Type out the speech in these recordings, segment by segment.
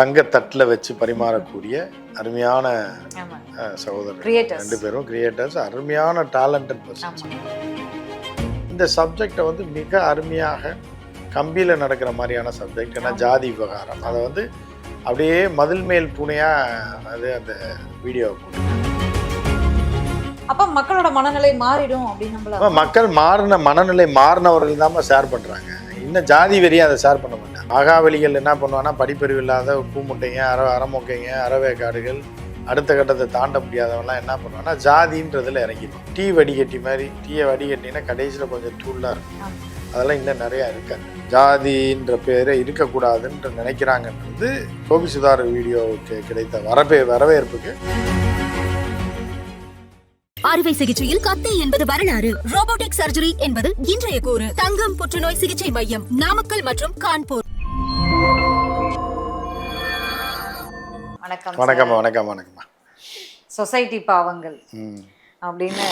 தங்கத்தட்டில் வச்சு பரிமாறக்கூடிய அருமையான சகோதரர் ரெண்டு பேரும் கிரியேட்டர்ஸ் அருமையான டேலண்டட் பர்சன்ஸ் இந்த சப்ஜெக்டை வந்து மிக அருமையாக கம்பியில் நடக்கிற மாதிரியான சப்ஜெக்ட் ஏன்னா. ஜாதி விவகாரம். அதை வந்து அப்படியே மதில் மேல் பூனையாக அது அந்த வீடியோ அப்ப மக்களோட மனநிலை மாறிடும் அப்படின்னு மக்கள் மாறின மனநிலை மாறினவர்கள் தான் ஷேர் பண்ணுறாங்க இன்னும் ஜாதி வெறியை அதை ஷேர் பண்ண மகாவலிகள் ஆகாவலிகள் என்ன பண்ணுவாங்கன்னா படிப்பறிவு இல்லாத பூமுட்டைங்க அற அறமுக்கைங்க அறவேக்காடுகள் அடுத்த கட்டத்தை தாண்ட முடியாதவெல்லாம் என்ன பண்ணுவான்னா ஜாதின்றதில் இறங்கிடும் டீ வடிகட்டி மாதிரி டீயை வடிகட்டினா கடைசியில் கொஞ்சம் தூளாக இருக்கும். அதெல்லாம் இன்னும் நிறையா இருக்காது ஜாதின்ற பேரை இருக்கக்கூடாதுன்ற நினைக்கிறாங்கன்றது கோபி சுதார் வீடியோவுக்கு கிடைத்த வரவே வரவேற்புக்கு. அறுவை சிகிச்சையில் கத்தி என்பது வரலாறு. ரோபோட்டிக் சர்ஜரி என்பது இன்றைய கூறு. தங்கம் புற்றுநோய் சிகிச்சை மையம் நாமக்கல் மற்றும் கான்பூர். வணக்கம் வணக்கம் வணக்கம் வணக்கம்மா சொசைட்டி பாவங்கள் அப்படின்னு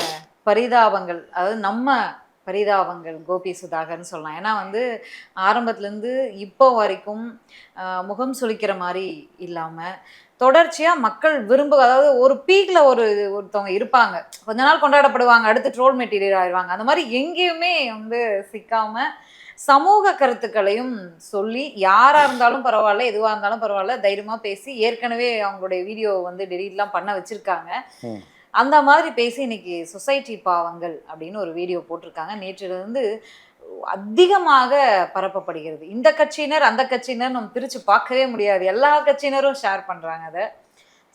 பரிதாபங்கள் அதாவது நம்ம பரிதாபங்கள் கோபி சுதாகர்னு சொல்லலாம். ஏன்னா வந்து ஆரம்பத்துலேருந்து இப்போ வரைக்கும் முகம் சுளிக்கிற மாதிரி இல்லாமல் தொடர்ச்சியாக மக்கள் விரும்ப அதாவது ஒரு பீக்கில் ஒரு ஒருத்தவங்க இருப்பாங்க. கொஞ்ச நாள் கொண்டாடப்படுவாங்க அடுத்து ட்ரோல் மெட்டீரியல் ஆயிடுவாங்க. அந்த மாதிரி எங்கேயுமே வந்து சிக்காம சமூக கருத்துக்களையும் சொல்லி யாராக இருந்தாலும் பரவாயில்ல எதுவாக இருந்தாலும் பரவாயில்ல தைரியமாக பேசி ஏற்கனவே அவங்களுடைய வீடியோ வந்து டெலிட்லாம் பண்ண வச்சுருக்காங்க. அந்த மாதிரி பேசி இன்னைக்கு சொசைட்டி பாவங்கள் அப்படின்னு ஒரு வீடியோ போட்டிருக்காங்க. நேற்றிலிருந்து அதிகமாக பரப்பப்படுகிறது. இந்த கட்சியினர் அந்த கட்சியினர் நம்ம பிரித்து பார்க்கவே முடியாது. எல்லா கட்சியினரும் ஷேர் பண்ணுறாங்க அதை.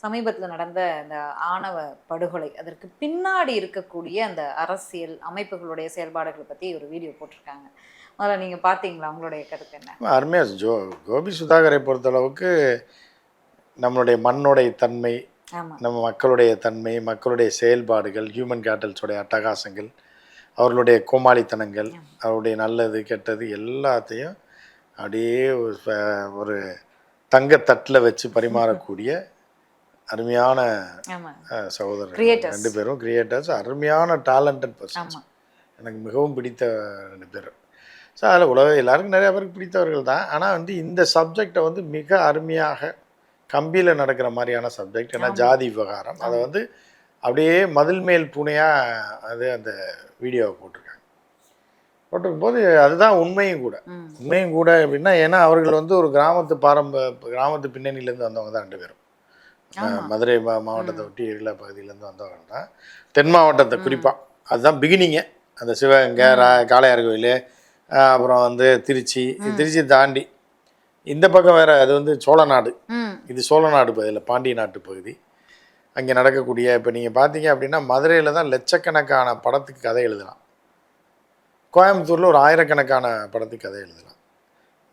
சமீபத்தில் நடந்த அந்த ஆணவ படுகொலை அதற்கு பின்னாடி இருக்கக்கூடிய அந்த அரசியல் அமைப்புகளுடைய செயல்பாடுகளை பற்றி ஒரு வீடியோ போட்டிருக்காங்க. முதல்ல நீங்கள் பார்த்தீங்களா உங்களுடைய கருத்து என்ன? அருமையாக ஜோ கோபி சுதாகரை பொறுத்தளவுக்கு நம்மளுடைய மண்ணுடைய தன்மை நம்ம மக்களுடைய தன்மை மக்களுடைய செயல்பாடுகள் ஹியூமன் கேட்டல்ஸோடைய அட்டகாசங்கள் அவர்களுடைய கோமாளித்தனங்கள் அவருடைய நல்லது கெட்டது எல்லாத்தையும் அப்படியே ஒரு தங்கத்தட்டில் வச்சு பரிமாறக்கூடிய அருமையான சகோதரர். ரெண்டு பேரும் கிரியேட்டர்ஸ் அருமையான டேலண்டட் பர்சன்ஸ் எனக்கு மிகவும் பிடித்த ரெண்டு பேர். ஸோ அதில் உலக எல்லாருக்கும் நிறைய பேருக்கு பிடித்தவர்கள் தான். ஆனால் வந்து இந்த சப்ஜெக்டை வந்து மிக அருமையாக கம்பியில் நடக்கிற மாதிரியான சப்ஜெக்ட் ஏன்னா. ஜாதி விவகாரம். அதை வந்து அப்படியே மதில் மேல் பூனையாக அது அந்த வீடியோவை போட்டிருக்காங்க. போட்டிருக்கும் போது அதுதான் உண்மையும் கூட. உண்மையும் கூட அப்படின்னா ஏன்னா அவர்கள் வந்து ஒரு கிராமத்து பாரம்ப கிராமத்து பின்னணியிலேருந்து வந்தவங்க தான் ரெண்டு பேரும். மதுரை மா- மாவட்டத்தை ஒட்டி இருள பகுதியிலேருந்து வந்தவங்க தான். தென் மாவட்டத்தை குறிப்பாக அதுதான் பிகினிங்க அந்த சிவகங்கை ரா- காளையார் கோயில் அப்புறம் வந்து திருச்சி. திருச்சி தாண்டி. இந்த பக்கம் வேற அது வந்து சோழநாடு. ம். இது சோழநாடு பகுதியில் பாண்டிய நாட்டு பகுதி. அங்கே நடக்கக்கூடிய இப்போ நீங்கள் பார்த்தீங்க அப்படின்னா மதுரையில் தான் லட்சக்கணக்கான படத்துக்கு கதை எழுதலாம். கோயம்புத்தூரில் ஒரு ஆயிரக்கணக்கான படத்துக்கு கதை எழுதலாம்.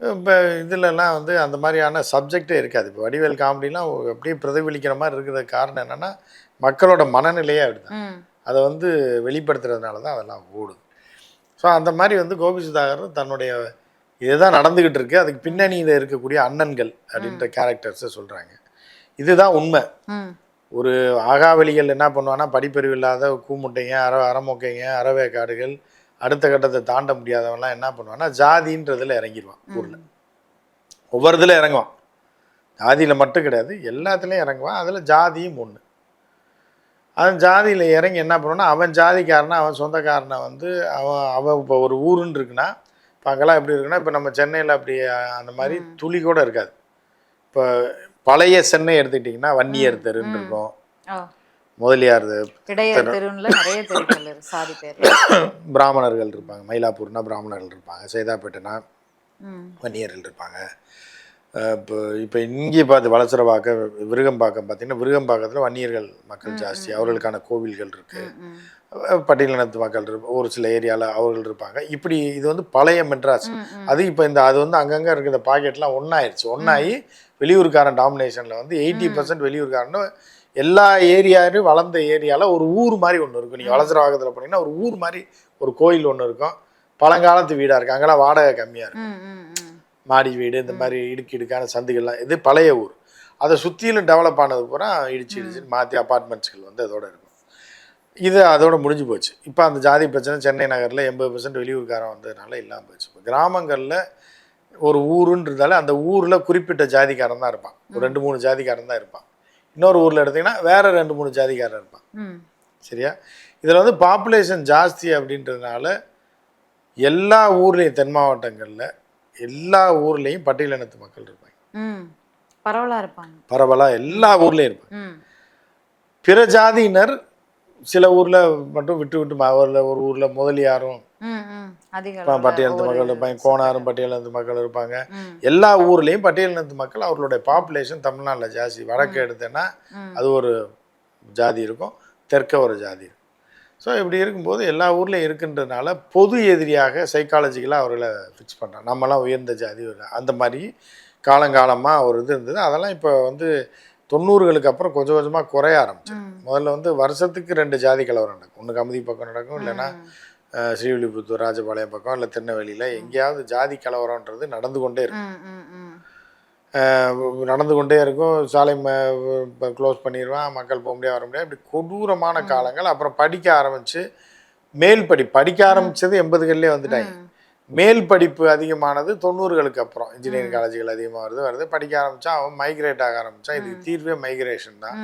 இப்போ இதுலலாம் வந்து அந்த மாதிரியான சப்ஜெக்டே இருக்காது. இப்போ வடிவேல் காமெடிலாம் அப்படியே பிரதிபலிக்கிற மாதிரி இருக்கிற காரணம் என்னென்னா மக்களோட மனநிலையே அப்படிதான். அதை வந்து வெளிப்படுத்துறதுனால தான் அதெல்லாம் ஓடுது. ஸோ அந்த மாதிரி வந்து கோபி சுதாகர் தன்னுடைய இதுதான் நடந்துக்கிட்டு இருக்கு. அதுக்கு பின்னணியில் இருக்கக்கூடிய அண்ணன்கள் அப்படின்ற கேரக்டர்ஸை சொல்கிறாங்க இதுதான் உண்மை. ஒரு ஆகாவலிகள் என்ன பண்ணுவான்னா படிப்பறிவு இல்லாத கூமுட்டைங்க அற அறமொக்கைங்க அறவேக்காடுகள் அடுத்த கட்டத்தை தாண்ட முடியாதவன்லாம் என்ன பண்ணுவான்னா ஜாதின்றதுல இறங்கிடுவான் ஊரில். ஒவ்வொரு இதில் இறங்குவான். ஜாதியில் மட்டும் கிடையாது எல்லாத்துலேயும் இறங்குவான். அதில் ஜாதியும் ஒன்று அவன் ஜாதியில் இறங்கி என்ன பண்ணுவான்னா அவன் ஜாதிக்காரனை அவன் சொந்தக்காரனை வந்து அவன் அவன் இப்போ ஒரு ஊருன்னு இருக்குன்னா இப்போ அங்கெல்லாம் எப்படி இருக்குன்னா இப்போ நம்ம சென்னையில் அப்படி அந்த மாதிரி துளி கூட இருக்காது. இப்போ பழைய சென்னை எடுத்துக்கிட்டிங்கன்னா வன்னியர் தெருன்னு இருக்கும். முதலியார் பிராமணர்கள் இருப்பாங்க. மயிலாப்பூர்னா பிராமணர்கள் இருப்பாங்க. சைதாப்பேட்டைனா வன்னியர்கள் இருப்பாங்க. இப்போ இப்போ இங்கே பார்த்து வளசரவாக்கம் விருகம்பாக்கம் பார்த்தீங்கன்னா விருகம்பாக்கத்தில் வன்னியர்கள் மக்கள் ஜாஸ்தி. அவர்களுக்கான கோவில்கள் இருக்குது பட்டியலினத்து மக்கள் இருப்ப ஒரு சில ஏரியாவில் அவர்கள் இருப்பாங்க. இப்படி இது வந்து பழைய மெட்ராஸ். அது இப்போ இந்த அது வந்து அங்கங்கே இருக்கிற பாக்கெட்லாம் ஒன்றாயிருச்சு ஒன்றாகி வெளியூர்காரன் டாமினேஷனில் வந்து எயிட்டி பர்சன்ட் வெளியூர்காரன் எல்லா ஏரியாவும் வளர்ந்த ஏரியாவில் ஒரு ஊர் மாதிரி ஒன்று இருக்கும். நீங்கள் வளசரவாக்கத்தில் போனீங்கன்னா ஒரு ஊர் மாதிரி ஒரு கோயில் ஒன்று இருக்கும். பழங்காலத்து வீடாக இருக்குது அங்கெல்லாம் வாடகை கம்மியாக இருக்கும். மாடி வீடு இந்த மாதிரி இடுக்கு இடுக்கான சந்துகள்லாம் இது பழைய ஊர். அதை சுற்றிலும் டெவலப் ஆனது பூரா இடிச்சு இடிச்சு மாற்றி அப்பார்ட்மெண்ட்ஸ்கள் வந்து அதோட இருக்கும். இது அதோட முடிஞ்சு போச்சு. இப்போ அந்த ஜாதி பிரச்சனை சென்னை நகரில் எண்பது பர்சன்ட் வெளியூர்காரன் வந்ததுனால இல்லாமல் போச்சு. இப்போ கிராமங்களில் ஒரு ஊருன்றதால அந்த ஊரில் குறிப்பிட்ட ஜாதிக்காரன் தான் இருப்பான். ஒரு ரெண்டு மூணு ஜாதிக்காரன் தான் இருப்பான். இன்னொரு ஊரில் எடுத்தீங்கன்னா வேற ரெண்டு மூணு ஜாதிக்காரன் இருப்பான். சரியா? இதில் வந்து பாப்புலேஷன் ஜாஸ்தி அப்படின்றதுனால எல்லா ஊர்லேயும் தென் மாவட்டங்களில் எல்லா ஊர்லேயும் பட்டியலினத்து மக்கள் இருப்பாங்க. பரவலாக இருப்பாங்க. பரவலாக எல்லா ஊர்லேயும் இருப்பாங்க. பிற ஜாதியினர் சில ஊரில் மட்டும் விட்டு விட்டு ஊர்ல ஒரு ஊரில் முதலியாரும் ம் ம். அதிக ப- அளவுல பட்டியலினத்து ஒரு- மக்கள் இருப்பாங்க கோணாரும் பட்டியலினத்து மக்கள் இருப்பாங்க. எல்லா ஊர்லேயும் பட்டியலினத்து மக்கள் அவர்களுடைய பாப்புலேஷன் தமிழ்நாட்டில் ஜாஸ்தி. வடக்கு எடுத்தேன்னா. அது ஒரு ஜாதி இருக்கும் தெற்க ஒரு ஜாதி இருக்கும். ஸோ இப்படி இருக்கும்போது எல்லா ஊர்லேயும் இருக்குன்றதுனால பொது எதிரியாக சைக்காலஜிக்கலாக அவர்களை ஃபிக்ஸ் பண்ணுறாங்க நம்மலாம் உயர்ந்த ஜாதி அந்த மாதிரி காலங்காலமாக ஒரு இது இருந்தது. அதெல்லாம் இப்போ வந்து தொண்ணூறுகளுக்கு அப்புறம் கொஞ்சம் கொஞ்சமாக குறைய ஆரம்பிச்சு. முதல்ல வந்து வருஷத்துக்கு ரெண்டு ஜாதி கலவரம் நடக்கும். ஒன்று கமுதி பக்கம் நடக்கும் இல்லைன்னா ஸ்ரீவில்லிபுத்தூர் ராஜபாளையம் பக்கம் இல்லை திருநெல்வேலியில் எங்கேயாவது ஜாதி கலவரம்ன்றது நடந்து கொண்டே இருக்கும். நடந்து கொண்டே இருக்கும். சாலை க்ளோஸ் பண்ணிடுவான். மக்கள் போக முடியாது வர முடியாது. இப்படி கொடூரமான காலங்கள். அப்புறம் படிக்க ஆரம்பிச்சு மேல் படி படிக்க ஆரம்பிச்சது எண்பதுகள்லேயே வந்துட்டாங்க. மேல் படிப்பு அதிகமானது தொண்ணூறுகளுக்கு அப்புறம். இன்ஜினியரிங் காலேஜுகள் அதிகமாக வருது வருது. படிக்க ஆரம்பிச்சா அவன் மைக்ரேட் ஆக ஆரம்பிச்சான். இதுக்கு தீர்வே மைக்ரேஷன் தான்.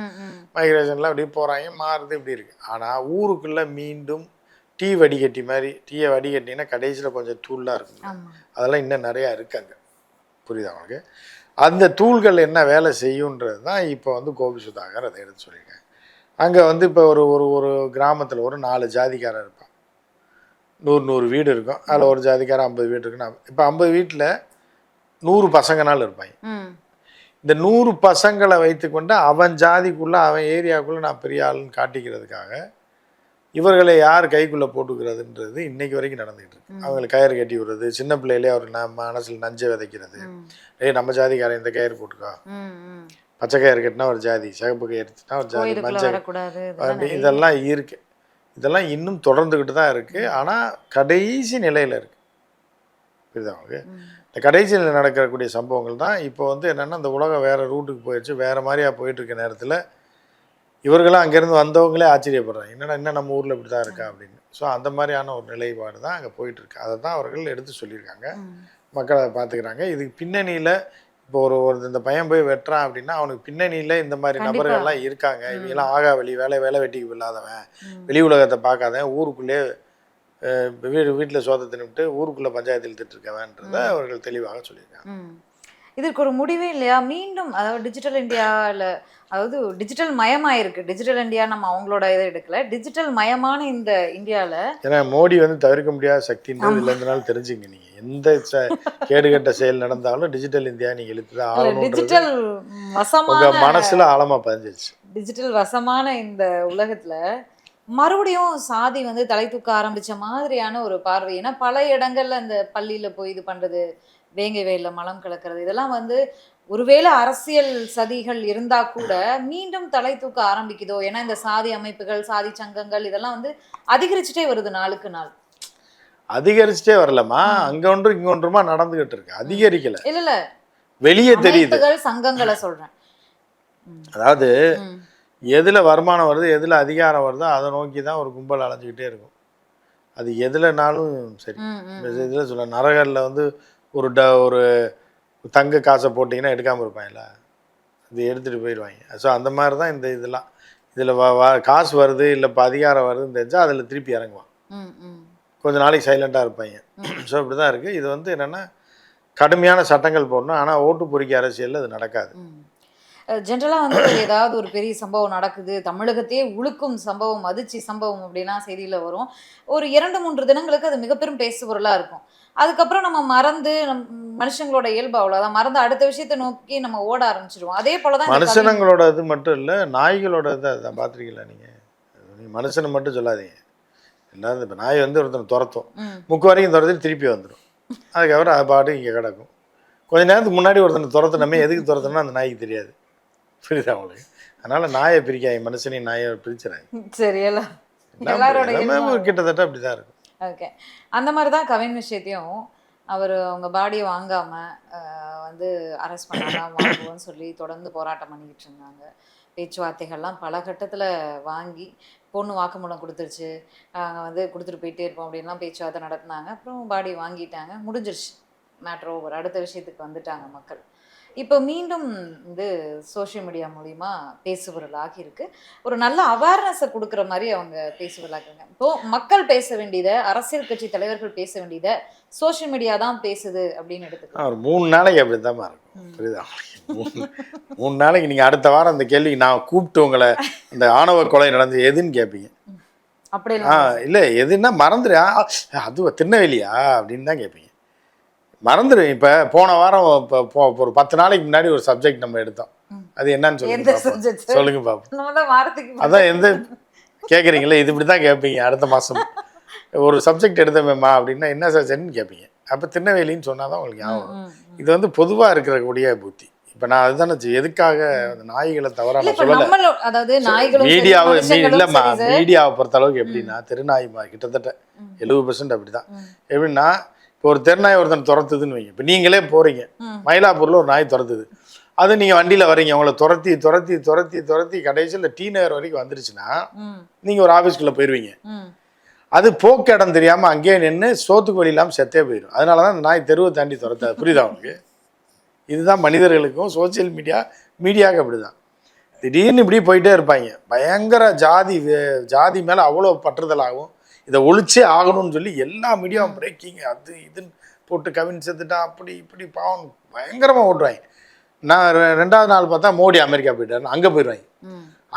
மைக்ரேஷன்லாம் அப்படியே போகிறாங்க மாறுது இப்படி இருக்கு. ஆனால் ஊருக்குள்ளே மீண்டும் டீ வடிகட்டி மாதிரி டீயை வடிகட்டினா கடைசியில் கொஞ்சம் தூளாக இருக்கும். அதெல்லாம் இன்னும் நிறையா இருக்கு அங்கே. புரியுதா உனக்கு அந்த தூள்கள் என்ன வேலை செய்யுன்றது தான் இப்போ வந்து கோபி சுதாகர் அதை எடுத்து சொல்லியிருக்காங்க. அங்கே வந்து இப்போ ஒரு ஒரு ஒரு கிராமத்தில் ஒரு நாலு ஜாதிக்காரர் இருப்பான். நூறு நூறு வீடு இருக்கும். அதில் ஒரு ஜாதிக்காரன் ஐம்பது வீடு இருக்குன்னா இப்போ ஐம்பது வீட்டில் நூறு பசங்கனாலும் இருப்பாங்க. இந்த நூறு பசங்களை வைத்துக்கொண்டு அவன் ஜாதிக்குள்ளே அவன் ஏரியாவுக்குள்ளே நான் பெரிய ஆளுன்னு காட்டிக்கிறதுக்காக இவர்களை யார் கைக்குள்ளே போட்டுக்கிறதுன்றது இன்னைக்கு வரைக்கும் நடந்துகிட்டு இருக்கு. அவங்களை கயிறு கட்டி விடுறது சின்ன பிள்ளையிலே அவர் மனசில் நஞ்சை விதைக்கிறது. ஏய் நம்ம ஜாதிக்காரன் இந்த கயிறு போட்டுக்கோ. பச்சை கயிறு கட்டினா ஒரு ஜாதி சிகப்பு கயிறு கட்டினா ஒரு ஜாதி மஞ்சள் இதெல்லாம் இருக்கு. இதெல்லாம் இன்னும் தொடர்ந்துக்கிட்டு தான் இருக்கு. ஆனால் கடைசி நிலையில் இருக்கு. புரியுதா உங்களுக்கு. இந்த கடைசி நிலையில் நடக்கக்கூடிய சம்பவங்கள் தான். இப்போ வந்து என்னென்னா இந்த உலகம் வேற ரூட்டுக்கு போயிடுச்சு வேற மாதிரியா போயிட்டு இருக்க நேரத்தில் இவர்களும் அங்கேருந்து வந்தவங்களே ஆச்சரியப்படுறாங்க. என்னடா இன்னும் நம்ம ஊரில் இப்படி தான் இருக்கா? அப்படின்னு. ஸோ அந்த மாதிரியான ஒரு நிலைப்பாடு தான் அங்கே போயிட்டு இருக்கு அதை தான் அவர்கள் எடுத்து சொல்லியிருக்காங்க. மக்களை பார்த்துக்கிறாங்க. இதுக்கு பின்னணியில் இப்போ ஒரு ஒரு இந்த பையன் போய் வெட்டுறான் அப்படின்னா அவனுக்கு பின்னணியில் இந்த மாதிரி. நபர்கள்லாம் இருக்காங்க. இவங்கெல்லாம் ஆகாவளி வேலை வேலை வெட்டிக்கு இல்லாதவன். வெளி உலகத்தை பார்க்காதவன். ஊருக்குள்ளே வீடு வீட்டில் சோத்தை தின்னுட்டு ஊருக்குள்ளே பஞ்சாயத்தில் திட்டுருக்கவன்றதை அவர்கள் தெளிவாக சொல்லியிருக்காங்க. இதற்கு ஒரு முடிவே இல்லையா? மீண்டும் அதாவது டிஜிட்டல் இந்தியாவில் அதாவது டிஜிட்டல் மயமாயிருக்கு. டிஜிட்டல் இந்தியா நம்ம அவங்களோட இதை எடுக்கல. டிஜிட்டல் மயமான இந்த இந்தியாவில் ஏன்னா மோடி வந்து தவிர்க்க முடியாத சக்தின்றது இல்லை இருந்தனால தெரிஞ்சுங்க நீங்கள் எந்த கேடுகெட்ட செயல் நடந்தாலும் டிஜிட்டல் இந்தியா நீங்கள் இழுத்து தான் ஆகணுன்றது டிஜிட்டல் வசமான உங்கள் மனசில் ஆழமாக பதிஞ்சிருச்சு. டிஜிட்டல் வசமான இந்த உலகத்துல மறுபடியும் சாதி வந்து தலை தூக்க ஆரம்பிச்ச மாதிரியான ஒரு பார்வை. ஏன்னா பல இடங்கள்ல இந்த பள்ளியில போய் இது பண்றது வேங்கை வயல்ல மலம் கலக்கிறது. இதெல்லாம் வந்து ஒருவேளை அரசியல் சதிகள் இருந்தா கூட மீண்டும் தலை தூக்க ஆரம்பிக்குதோ? ஏன்னா இந்த சாதி அமைப்புகள் சாதி சங்கங்கள் இதெல்லாம் வந்து அதிகரிச்சுட்டே வருது நாளுக்கு நாள். அதிகரிச்சுட்டே வரலமா அங்க ஒன்று இங்க ஒன்றுமா நடந்துகிட்டு இருக்கு. அதிகரிக்கல. இல்ல இல்ல. வெளியே தெரியுது. சங்கங்களை சொல்றேன். அதாவது. எதுல வருமானம் வருது எதுல அதிகாரம் வருதோ அதை நோக்கி தான் ஒரு கும்பல் அலைஞ்சிக்கிட்டே இருக்கும். அது எதுலனாலும் சரி. இதுல சொல்ல நரகரில் வந்து ஒரு ட ஒரு தங்க காசை போட்டிங்கன்னா எடுக்காமல் இருப்பாங்கல்ல? இது எடுத்துகிட்டு போயிடுவாங்க. ஸோ அந்த மாதிரி தான் இந்த இதெல்லாம். இதில் வ வ- காசு வருது இல்லை இப்போ அதிகாரம் வருதுன்னு தெரிஞ்சால் அதில் திருப்பி இறங்குவான். ம், ம். கொஞ்ச நாளைக்கு சைலண்ட்டாக இருப்பாங்க. ஸோ இப்படி தான் இருக்குது இது வந்து என்னென்னா கடுமையான சட்டங்கள் போடணும். ஆனால் ஓட்டு பொறிக்க அரசியலில் அது நடக்காது. ஜென்ரலாக வந்து ஏதாவது ஒரு பெரிய சம்பவம் நடக்குது. தமிழகத்தையே உழுக்கும் சம்பவம் அதிர்ச்சி சம்பவம் அப்படிலாம் செய்தியில் வரும். ஒரு இரண்டு மூன்று தினங்களுக்கு அது மிகப்பெரும் பேசுபொருளாக இருக்கும். அதுக்கப்புறம் நம்ம மறந்து நம் மனுஷங்களோட இயல்பு அவ்வளோதான் மறந்து அடுத்த விஷயத்தை நோக்கி நம்ம ஓட ஆரம்பிச்சிடுவோம் அதே போல தான் மனுஷனங்களோட இது மட்டும் இல்லை நாய்களோட இதை அதை பார்த்துருக்கீங்களா நீங்கள் மனுஷனை மட்டும் சொல்லாதீங்க. எல்லாரும் இப்போ நாய் வந்து ஒருத்தனை துரத்தும். முக்கு வரைக்கும் துரத்திட்டு திருப்பி வந்துடும் அதுக்கப்புறம் அது பாட்டு இங்கே கிடக்கும். கொஞ்ச நேரத்துக்கு முன்னாடி ஒருத்தனை துரத்துனமே எதுக்கு துரத்தணும்னு அந்த நாய்க்கு தெரியாது. புரியுதா உங்களுக்கு? அதனால் நாயை பிரிக்காங்க மனுஷனையும் நாயை பிரிச்சுறாங்க சரி எல்லாம் கிட்டத்தட்ட அப்படி தான் இருக்கும். ஓகே. அந்த மாதிரி தான் கவின் விஷயத்தையும் அவர் அவங்க பாடியை வாங்காம வந்து அரெஸ்ட் பண்ணலாம் வாங்குவோம்னு சொல்லி தொடர்ந்து போராட்டம் பண்ணிக்கிட்டு இருந்தாங்க. பேச்சுவார்த்தைகள்லாம் பல கட்டத்தில் வாங்கி பொண்ணு வாக்குமூலம் கொடுத்துருச்சு நாங்கள் வந்து கொடுத்துட்டு போயிட்டே இருப்போம் அப்படின்லாம் பேச்சுவார்த்தை நடத்தினாங்க. அப்புறம் பாடி வாங்கிட்டாங்க. முடிஞ்சிருச்சு. மேட்ரு ஓவர் அடுத்த விஷயத்துக்கு வந்துட்டாங்க மக்கள். இப்போ மீண்டும் வந்து சோஷியல் மீடியா மூலிமா பேசுபொருளாகி இருக்கு. ஒரு நல்ல அவேர்னஸை கொடுக்குற மாதிரி அவங்க பேசுபொருளாக்குறாங்க. இப்போ மக்கள் பேச வேண்டியதை அரசியல் கட்சி தலைவர்கள் பேச வேண்டியதை சோஷியல் மீடியா தான் பேசுது அப்படின்னு எடுத்துக்கலாம். ஒரு மூணு நாளைக்கு அப்படி தான் இருக்கும் புரியுதா? மூணு மூணு நாளைக்கு நீங்கள் அடுத்த வாரம் அந்த கேள்விக்கு நான் கூப்பிட்டு உங்களை இந்த ஆணவ கொலை நடந்து எதுன்னு கேட்பீங்க அப்படியெல்லாம் இல்லை எதுன்னா மறந்துடு ஆ, அது திருநெல்வேலியா அப்படின்னு தான் கேட்பீங்க மறந்துடு இப்போ போன வாரம் இப்போ ஒரு பத்து நாளைக்கு முன்னாடி ஒரு சப்ஜெக்ட் நம்ம எடுத்தோம். அது என்னன்னு சொல்லுங்க? சொல்லுங்க பாப்போம். அதான் எந்த கேட்குறீங்களே இது இப்படி தான் கேட்பீங்க அடுத்த மாதம் ஒரு சப்ஜெக்ட் எடுத்தமேம்மா அப்படின்னா என்ன சப்ஜெக்ட்னு கேட்பீங்க அப்போ திருநெல்வேலின்னு சொன்னால் தான் உங்களுக்கு ஞாபகம். இது வந்து பொதுவாக இருக்கக்கூடிய புத்தி. இப்போ நான் அதுதானே எதுக்காக அந்த நாய்களை இல்ல நான் சொல்லலை. அதாவது மீடியாவை இல்லைம்மா. மீடியாவை பொறுத்த அளவுக்கு எப்படின்னா தெருநாய் மா- கிட்டத்தட்ட. எழுபது பர்சன்ட் அப்படி தான். எப்படின்னா ஒரு தெருநாய் ஒருத்தன் துரத்துதுன்னு வைங்க. இப்போ நீங்களே போகிறீங்க. மயிலாப்பூரில் ஒரு நாய் துரத்துது. அது நீங்கள் வண்டியில் வரீங்க. உங்களை துரத்தி துரத்தி துரத்தி துரத்தி கடைசியில் டீ நகர் வரைக்கும் வந்துருச்சுன்னா நீங்கள் ஒரு ஆஃபீஸ்க்குள்ளே போயிடுவீங்க. அது போக்கு இடம் தெரியாமல் அங்கேயே நின்று சோத்துக்கு வழி இல்லாமல் செத்தே போயிடும் அதனால தான் நாய் தெருவை தாண்டி துரத்தாது. புரியுதா உங்களுக்கு? இதுதான் மனிதர்களுக்கும் சோஷியல் மீடியா மீடியாவுக்கு அப்படி தான் திடீர்னு இப்படி போயிட்டே இருப்பாங்க. பயங்கர ஜாதி ஜாதி மேலே அவ்வளோ பற்றுதலாகும் இதை ஒழிச்சே ஆகணும்னு சொல்லி எல்லா மீடியாவும் பிரேக்கிங் அது இதுன்னு போட்டு கவின் செத்துட்டான் அப்படி இப்படி பாவம். பயங்கரமாக ஓட்டுவாங்க நான் ரெண்டாவது நாள் பார்த்தா மோடி அமெரிக்கா போயிட்டாருன்னு அங்கே போயிடுவாங்க.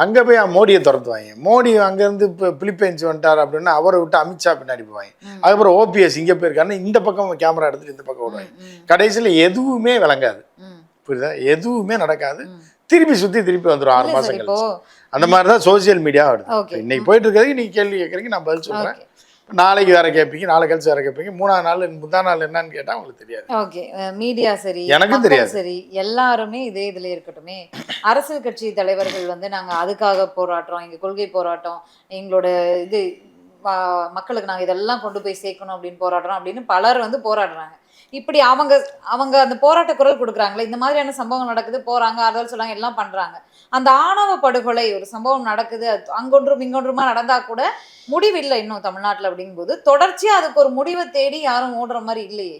அங்கே போய் மோடியை துரத்துவாங்க. மோடி அங்கேருந்து இப்போ பிலிப்பைன்ஸ் வந்துட்டார் அப்படின்னா அவரை விட்டு அமித்ஷா பின்னாடி போவாங்க. அதுக்கப்புறம் ஓபிஎஸ் இங்கே போயிருக்காருன்னா இந்த பக்கம் கேமரா எடுத்துட்டு இந்த பக்கம் ஓடுவாங்க. கடைசியில் எதுவுமே விளங்காது. புரியுதா? எதுவுமே நடக்காது. திருப்பி சுற்றி திருப்பி வந்துடும் ஆறு இல்ல அந்த மாதிரி தான் சோஷியல் மீடியா வருது. இன்னைக்கு போயிட்டு இருக்கிறதுக்கு நீங்கள் கேள்வி கேட்குறீங்க நான் பதில் சொல்கிறேன் நாளைக்கு வேற கேட்பீங்க நாளை கழிச்சு வேற கேட்பீங்க. மூணாவது நாள் முந்தா நாள் என்னன்னு கேட்டால் உங்களுக்கு தெரியாது. ஓகே மீடியா சரி எனக்கும் மக்கள் தெரியாது. சரி எல்லாருமே இதே இதுல இருக்கட்டுமே. அரசியல் கட்சி தலைவர்கள் வந்து நாங்க அதுக்காக போராடுறோம் எங்க கொள்கை போராட்டம் எங்களோட இது மக்களுக்கு நாங்க இதெல்லாம் கொண்டு போய் சேர்க்கணும் அப்படின்னு போராடுறோம் அப்படின்னு பலர் வந்து போராடுறாங்க. இப்படி அவங்க அவங்க அந்த போராட்ட குரல் கொடுக்குறாங்களே இந்த மாதிரியான சம்பவம் நடக்குது போறாங்க ஆறுதல் சொல்றாங்க எல்லாம் பண்றாங்க. அந்த ஆணவ படுகொலை ஒரு சம்பவம் நடக்குது அது அங்கொன்றும் இங்கொன்றுமா நடந்தா கூட முடிவில்லை இன்னும் தமிழ்நாட்டில் அப்படிங்கும்போது. தொடர்ச்சியா அதுக்கு ஒரு முடிவை தேடி யாரும் ஓடுற மாதிரி இல்லையே.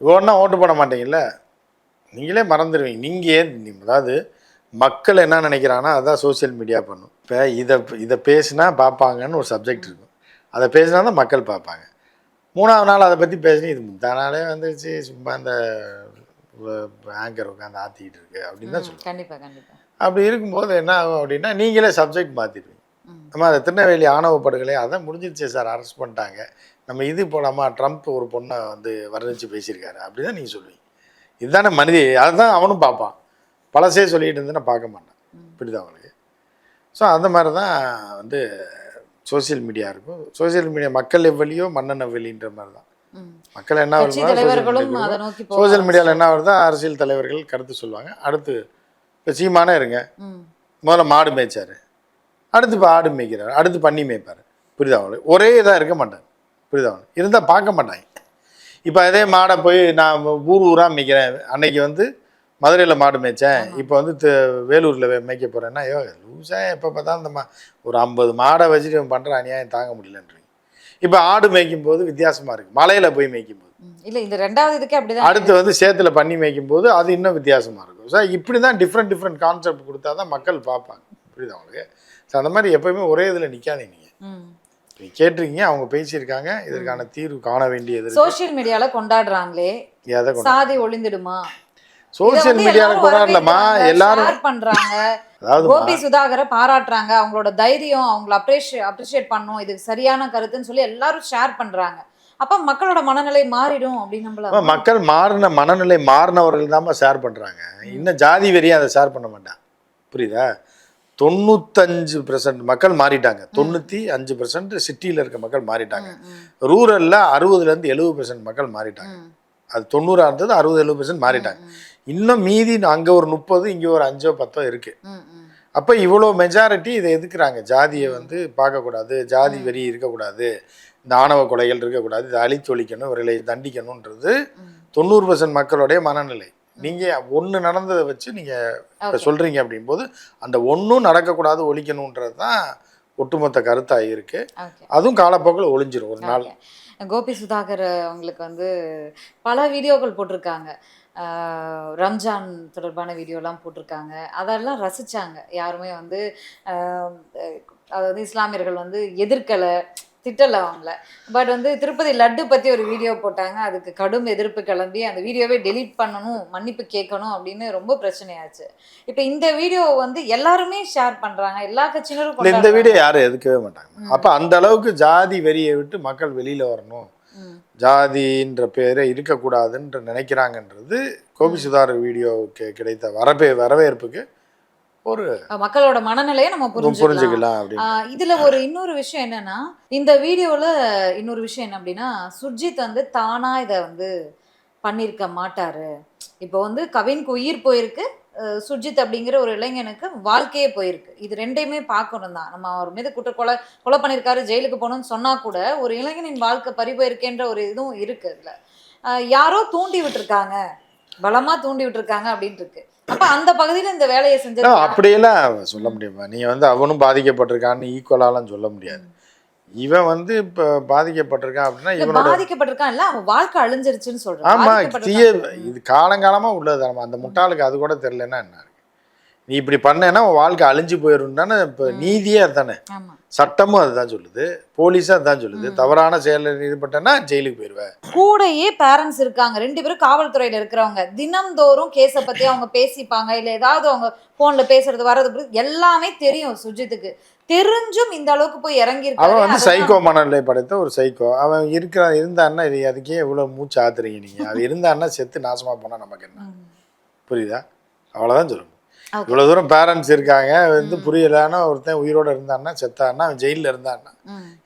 ஒன்றா ஓட்டு போட மாட்டீங்கல்ல? நீங்களே மறந்துடுவீங்க. நீங்கள் அதாவது மக்கள் என்ன நினைக்கிறாங்கன்னா அதான் சோஷியல் மீடியா பண்ணும். இப்போ இதை இதை பேசினா பார்ப்பாங்கன்னு ஒரு சப்ஜெக்ட் இருக்கும். அதை பேசினா தான் மக்கள் பார்ப்பாங்க. மூணாவது நாள் அதை பற்றி பேசி இது முந்தா நாளே வந்துருச்சு. சும்மா இந்த ஆங்கர் உட்காந்து ஆற்றிக்கிட்டு இருக்கு அப்படின்னு தான் ம், சொல்லுவாங்க. கண்டிப்பா கண்டிப்பா. அப்படி இருக்கும்போது என்ன ஆகும் அப்படின்னா நீங்களே சப்ஜெக்ட் மாற்றிடுவீங்க. நம்ம அந்த திருநெல்வேலி ஆணவ படுகொலை அதான் முடிஞ்சிருச்சு சார் அரெஸ்ட் பண்ணிட்டாங்க. நம்ம இது போலாமா ட்ரம்ப் ஒரு பொண்ணை வந்து வர்ணிச்சு பேசியிருக்காரு. அப்படி தான் நீங்கள் சொல்லுவீங்க. இதுதானே மனித அதுதான் அவனும் பார்ப்பான். பழசே சொல்லிட்டு இருந்தேன்னா பார்க்க மாட்டான். ம். இப்படிதான் அவனுக்கு. ஸோ அந்த மாதிரி தான் வந்து சோஷியல் மீடியா இருக்கும். சோஷியல் மீடியா மக்கள் எவ்வளியோ மன்னன் எவ்வளின்ற மாதிரி தான். மக்கள் என்ன போக சோஷியல் மீடியாவில் என்ன வருதோ அரசியல் தலைவர்கள் கருத்து சொல்லுவாங்க. அடுத்து இப்போ சீமானே இருங்க. முதல்ல மாடு மேய்ச்சாரு. அடுத்து இப்போ ஆடு மேய்க்கிறாரு. அடுத்து பண்ணி மேய்ப்பார். புரியுதா அவங்களுக்கு ஒரே இதாக இருக்க மாட்டாங்க. புரியுதா அவங்களுக்கு இருந்தால் பார்க்க மாட்டாங்க. இப்போ அதே மாடை போய் நான் ஊர் ஊராக மேய்க்கிறேன். அன்னைக்கு வந்து மதுரையில் மாடு மேய்ச்சேன். இப்போ வந்து வேலூரில் மேய்க்க போகிறேன்னா ஐயோ லூசா எப்போ பார்த்தா இந்த மா ஒரு ஐம்பது மாடை வச்சுட்டு இவன் பண்ணுற அநியாயம் தாங்க முடியலன்றீங்க. இப்போ ஆடு மேய்க்கும் போது வித்தியாசமாக இருக்குது மலையில் போய் மேய்க்கும் போது. இல்ல இந்த ரெண்டாவது இதுக்கே அப்படிதான் அடுத்து வந்து சேத்துல பண்ணி மேய்க்கும் போது அது இன்னும் வித்தியாசமா இருக்கும். ஸோ இப்படி தான் டிஃப்ரெண்ட் டிஃப்ரெண்ட் கான்செப்ட் கொடுத்தா தான் மக்கள் பார்ப்பாங்க. புரியுதா உங்களுக்கு? ஸோ அந்த மாதிரி எப்பயுமே ஒரே இதில் நிற்காதீங்க நீங்கள் ம். நீ கேட்டிருக்கீங்க அவங்க பேசியிருக்காங்க. இதற்கான தீர்வு காண வேண்டியது. சோஷியல் மீடியால கொண்டாடுறாங்களே. சாதி ஒளிந்துடுமா? சோஷியல் மீடியாவில் கொண்டாடலாமா எல்லாரும் ஷேர் பண்றாங்க கோபி சுதாகரை பாராட்டுறாங்க அவங்களோட தைரியம் அவங்கள அப்ரிஷியேட் அப்ரிஷியேட் பண்ணும் இது சரியான கருத்துன்னு சொல்லி எல்லாரும் ஷேர் பண்றாங்க. அப்ப மக்களோட மனநிலை மாறிடும் அப்படின்னு அப்ப நம்மள மக்கள் மாறின மனநிலை மாறினவர்கள் தான் ஷேர் பண்ணுறாங்க இன்னும் ஜாதி வெறியை அதை ஷேர் பண்ண மாட்டான் புரியுதா? தொண்ணூத்தஞ்சு பெர்சன்ட் மக்கள் மாறிட்டாங்க. தொண்ணூற்றி அஞ்சு பெர்சன்ட் சிட்டியில் இருக்க மக்கள் மாறிட்டாங்க. ரூரலில் அறுபதுலேருந்து எழுபது பெர்சன்ட் மக்கள் மாறிட்டாங்க. அது தொண்ணூறா இருந்தது அறுபது எழுபது பெர்சன்ட் மாறிட்டாங்க. இன்னும் மீதி அங்கே ஒரு முப்பது இங்கே ஒரு அஞ்சோ பத்தோ இருக்குது அப்போ இவ்வளோ மெஜாரிட்டி இதை எதுக்குறாங்க? ஜாதியை வந்து பார்க்கக்கூடாது ஜாதி வெறி இருக்கக்கூடாது இந்த ஆணவ கொலைகள் இருக்கக்கூடாது இதை அழித்தொழிக்கணும் இவர்களை தண்டிக்கணுன்றது தொண்ணூறு பர்சன்ட் மக்களுடைய மனநிலை. நீங்கள் ஒன்று நடந்ததை வச்சு நீங்கள் இப்போ சொல்கிறீங்க அப்படிங்கும்போது அந்த ஒன்றும் நடக்கக்கூடாது ஒழிக்கணுன்றது தான் ஒட்டுமொத்த கருத்தாக இருக்குது ஓகே. அதுவும் காலப்போக்கில் ஒளிஞ்சிரும் ஒரு நாள். கோபி சுதாகர் அவங்களுக்கு வந்து பல வீடியோக்கள் போட்டிருக்காங்க. ரம்ஜான் தொடர்பான வீடியோலாம் போட்டிருக்காங்க. அதெல்லாம் ரசிச்சாங்க. யாருமே வந்து அதாவது இஸ்லாமியர்கள் வந்து எதிர்க்கலை திட்டலை அவங்கள. பட் வந்து திருப்பதி லட்டு பற்றி ஒரு வீடியோ போட்டாங்க. அதுக்கு கடும் எதிர்ப்பு கிளம்பி அந்த வீடியோவே டெலீட் பண்ணணும் மன்னிப்பு கேட்கணும் அப்படின்னு ரொம்ப பிரச்சனையாச்சு. இப்போ இந்த வீடியோ வந்து எல்லாருமே ஷேர் பண்ணுறாங்க எல்லா கட்சியினரும் இந்த. வீடியோ யாரும் எதுக்கவே மாட்டாங்க. அப்ப அந்த அளவுக்கு ஜாதி வெறியை விட்டு மக்கள் வெளியில வரணும். ஜாதின்ற பேரே இருக்கக்கூடாதுன்ற நினைக்கிறாங்கன்றது கோபி சுதாகர் வீடியோவுக்கு கிடைத்த வரவே வரவேற்புக்கு ஒரு மக்களோட மனநிலையை நம்ம புரிஞ்சுக்கலாம். இதுல ஒரு இன்னொரு விஷயம் என்னன்னா இந்த வீடியோல இன்னொரு விஷயம் என்ன அப்படின்னா சுர்ஜித் வந்து தானா இதை வந்து பண்ணியிருக்க மாட்டாரு. இப்போ வந்து கவின்க்கு உயிர் போயிருக்கு சுஜித் அப்படிங்கிற ஒரு இளைஞனுக்கு வாழ்க்கையே போயிருக்கு. இது ரெண்டையுமே பார்க்கணும் தான். நம்ம அவர் மீது குற்ற கொலை கொலை பண்ணியிருக்காரு ஜெயிலுக்கு போகணும்னு சொன்னா கூட ஒரு இளைஞனின் வாழ்க்கை பறி போயிருக்கேன்ற ஒரு இதுவும் இருக்கு இதுல. யாரோ தூண்டி விட்டுருக்காங்க. பலமா தூண்டி விட்டுருக்காங்க அப்படின்ட்டு இருக்கு அப்ப அந்த பகுதியில இந்த வேலையை செஞ்சு அப்படியெல்லாம் சொல்ல முடியுமா நீ வந்து அவனும் பாதிக்கப்பட்டிருக்கான்னு ஈக்குவலாலாம் சொல்ல முடியாது. இவன் வந்து இப்ப பாதிக்கப்பட்டிருக்கான் அப்படின்னா இவனோட பாதிக்கப்பட்டிருக்கான் இல்ல அவன் வாழ்க்கை அழிஞ்சிருச்சுன்னு சொல்றான். ஆமா தீய. இது காலங்காலமா உள்ளது நம்ம அந்த முட்டாளுக்கு அது கூட தெரியலன்னா என்ன? நீ இப்படி பண்ணேன்னா உன் வாழ்க்கை அழிஞ்சு போயிடும் தானே. இப்ப. நீதியே அதுதானே. சட்டமும் அதுதான் சொல்லுது. போலீஸும் அதுதான் சொல்லுது. தவறான செயலில் ஈடுபட்டேன்னா ஜெயிலுக்கு போயிடுவேன் கூடயே பேரண்ட்ஸ் இருக்காங்க. ரெண்டு பேரும் காவல்துறையில இருக்கிறவங்க. தினம்தோறும் கேஸை பத்தி அவங்க பேசிப்பாங்க. இல்ல ஏதாவது அவங்க போன்ல பேசுறது வர்றது எல்லாமே தெரியும் சுஜித்துக்கு. தெரிஞ்சும் இந்த அளவுக்கு போய் இறங்கி அவன் வந்து சைக்கோ மனநிலை படைத்த ஒரு சைக்கோ. அவன் இருக்கிற இருந்தான்னா இது அதுக்கே இவ்வளவு மூச்சு ஆத்துறீங்க நீங்க. அவன் இருந்தான்னா செத்து நாசமா போனா நமக்கு என்ன? புரியுதா? அவ்வளவுதான் சொல்லணும். இவ்வளவு தூரம் பேரண்ட்ஸ் இருக்காங்க. வந்து புரியலன்னா ஒருத்தன் உயிரோட இருந்தான்னா செத்தான்னா அவன் ஜெயில்ல இருந்தான்னா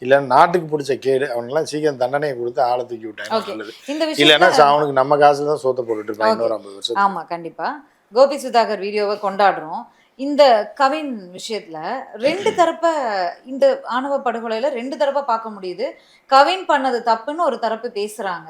இல்ல நாட்டுக்கு பிடிச்ச கேடு. அவனுக்குலாம் சீக்கிரம் தண்டனையை கொடுத்து ஆளை தூக்கி விட்டாங்க. நல்லது. இல்லைன்னா அவனுக்கு நம்ம காசுல தான் சோத்த போட்டுட்டு இருப்பான். இன்னொரு ஐம்பது வருஷம் ஆமா கண்டிப்பா. கோபி சுதாகர் வீடியோவை கொண்டாடுறோம். இந்த கவின் விஷயத்துல ரெண்டு தரப்ப இந்த ஆணவ படுகொலையில ரெண்டு தரப்பா பார்க்க முடியுது. கவின் பண்ணது தப்புன்னு ஒரு தரப்பு பேசுறாங்க.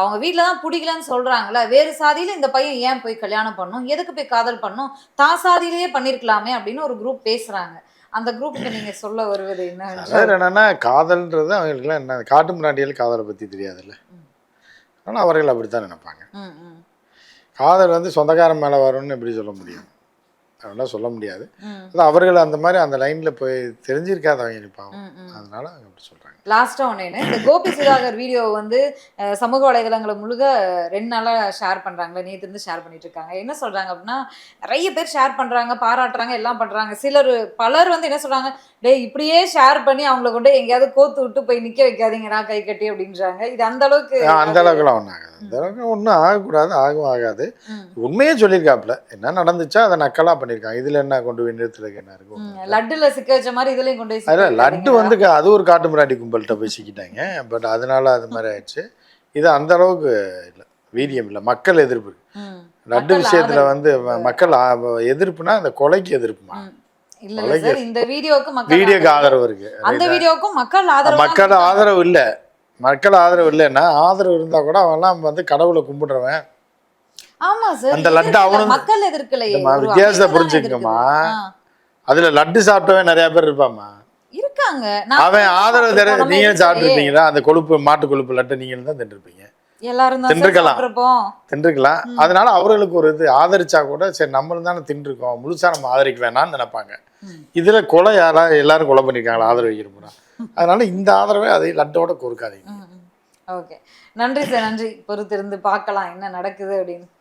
அவங்க வீட்டில் தான் பிடிக்கலன்னு சொல்றாங்கல்ல. வேறு சாதியில இந்த பையன் ஏன் போய் கல்யாணம் பண்ணும்? எதுக்கு போய் காதல் பண்ணும்? தான் சாதியிலேயே பண்ணிருக்கலாமே அப்படின்னு ஒரு குரூப் பேசுறாங்க. அந்த குரூப்புக்கு நீங்க சொல்ல வருவது என்ன என்னன்னா காதல்ன்றது அவங்களுக்குலாம் என்ன காட்டு முன்னாடியில் காதலை பத்தி தெரியாதுல்ல. ஆனால் அவர்கள் அப்படித்தான் நினைப்பாங்க. காதல் வந்து சொந்தக்காரன் மேலே வரும்னு எப்படி சொல்ல முடியும்? அதெல்லாம் சொல்ல முடியாது. அவர்கள் அந்த மாதிரி அந்த லைன்ல போய் தெரிஞ்சிருக்காதவங்க நிற்பாங்க. அதனால அப்படி சொல்றாங்க. லாஸ்டா ஒன்று இந்த கோபி சுதாகர் வீடியோ வந்து சமூக வலைதளங்களை முழுக ரெண்டு நாளா ஷேர் பண்றாங்களே நேத்து இருந்து ஷேர் பண்ணிட்டு இருக்காங்க. என்ன சொல்றாங்க அப்படின்னா நிறைய பேர் ஷேர் பண்றாங்க பாராட்டுறாங்க எல்லாம் பண்றாங்க. சிலர் பலர் வந்து என்ன சொல்றாங்க டேய் இப்படியே ஷேர் பண்ணி அவங்கள கொண்டு எங்கேயாவது கோத்து விட்டு போய் நிக்க வைக்காதீங்கடா கை கட்டி அப்படின்றாங்க. இது அந்த அளவுக்கு அந்த அளவுக்குலாம் ஒன்றும் ஆகாது. அந்த அளவுக்கு ஒன்றும் ஆகக்கூடாது ஆகவும் ஆகாது. உண்மையே சொல்லியிருக்காப்புல. என்ன நடந்துச்சா அதை நக்கலா பண்ணியிருக்காங்க இதுல என்ன கொண்டு போய் நிறுத்துறதுக்கு என்ன இருக்கும் லட்டுல சிக்க வச்ச மாதிரி இதுலயும் கொண்டு போய் அதில் லட்டு. வந்து க- அது ஒரு காட்டு மிராண்டி கும்பல்கிட்ட போய் சிக்கிட்டாங்க. பட் அதனால அது மாதிரி ஆயிடுச்சு. இது அந்த அளவுக்கு இல்லை வீரியம் இல்லை. மக்கள் எதிர்ப்பு. ம், லட்டு மக்கள் விஷயத்துல ஆதரவு. வந்து ம- மக்கள் ஆ- எதிர்ப்புனா அந்த கொலைக்கு எதிர்ப்புமா? ம். இல்ல இல்ல சார் இந்த வீடியோக்கு மக்கள் வீடியோக்கு ஆதரவு. ஆதரவு இருக்கு. அந்த வீடியோக்கும் மக்கள் ஆதரவு மக்கள். ஆதரவு இல்லை. மக்கள் ஆதரவு இல்லைன்னா ஆதரவு இருந்தா கூட அவன்லாம் வந்து கடவுளை கும்பிடுறவன். ஆமா சார் அந்த லட்டு எதிர்க்கல, அவனும் மக்கள் ஒரு வித்தியாசத்தை. ஆ. அதுல லட்டு சாப்பிட்டவன் நிறைய பேர் இருப்பாமா இருக்காங்க. அவன் ஆதரவு தர நம்ம நீங்க எதிர்க்கலையே. சாப்பிட்டுருப்பீங்களா? அந்த கொழுப்பு மாட்டு கொழுப்பு லட்டு நீங்களும் தான் தின்றுருப்பீங்க. எல்லாரும் தின்றுக்கலாம். தின்றுக்கலாம் அதனால அவர்களுக்கு ஒரு இது ஆதரிச்சா கூட சரி நம்மளும் தானே தின்றுருக்கோம். முழுசா நம்ம ஆதரிக்க வேணாம்னு நினைப்பாங்க. இதுல கொலை யாரா எல்லாரும் கொலை பண்ணிருக்காங்களா? ஆதரவு வைக்கிறோம்னா அதனால இந்த ஆதரவை அதை லட்டோட கொடுக்காதீங்க. ஓகே. நன்றி சார் நன்றி. பொறுத்திருந்து பார்க்கலாம் என்ன நடக்குது அப்படின்னு.